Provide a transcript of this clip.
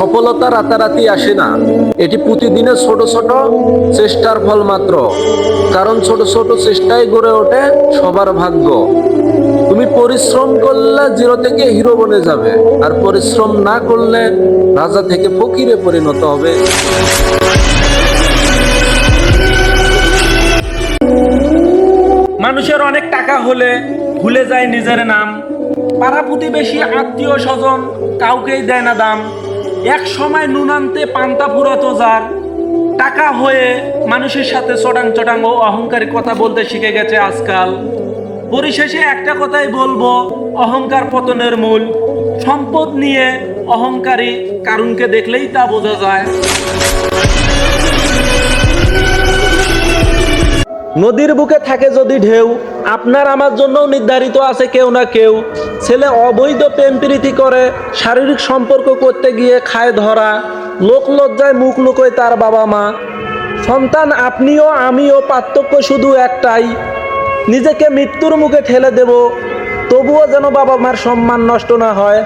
সফলতা রাতারাতি আসে না। এটি প্রতিদিনের ছোট ছোট চেষ্টার ফল মাত্র। কারণ ছোট ছোট চেষ্টায় গড়ে ওঠে সবার ভাগ্য। তুমি পরিশ্রম করলে জিরো থেকে হিরো বনে যাবে। আর পরিশ্রম না করলে রাজা থেকে ফকিরে পরিণত হবে। মানুষের অনেক টাকা হলে ভুলে যায় নিজের নাম। পাড়া প্রতিবেশী, আত্মীয় স্বজন কাউকেই দেয় না দাম। এক সময় নুনান্তে পান্তা ফুরাতো যার। টাকা হয়ে মানুষের সাথে চটাং চটাং ও অহংকারী কথা বলতে শিখে গেছে আজকাল। পরিশেষে একটা কথাই বলব, অহংকার পতনের মূল। সম্পদ নিয়ে অহংকারী কারুনকে দেখলেই তা বোঝা যায়। নদীর বুকে থাকে যদি ঢেউ, আপনার আমার জন্যও নির্ধারিত আছে কেউ না কেউ। ছেলে অবৈধ প্রেম প্রীতি করে, শারীরিক সম্পর্ক করতে গিয়ে খায় ধরা, লোক লজ্জায় মুখ লুকোয় তার বাবা মা। সন্তান আপনিও আমিও পার্থক্য শুধু একটাই, নিজেকে মৃত্যুর মুখে ঠেলে দেব, তবুও যেন বাবা মার সম্মান নষ্ট না হয়।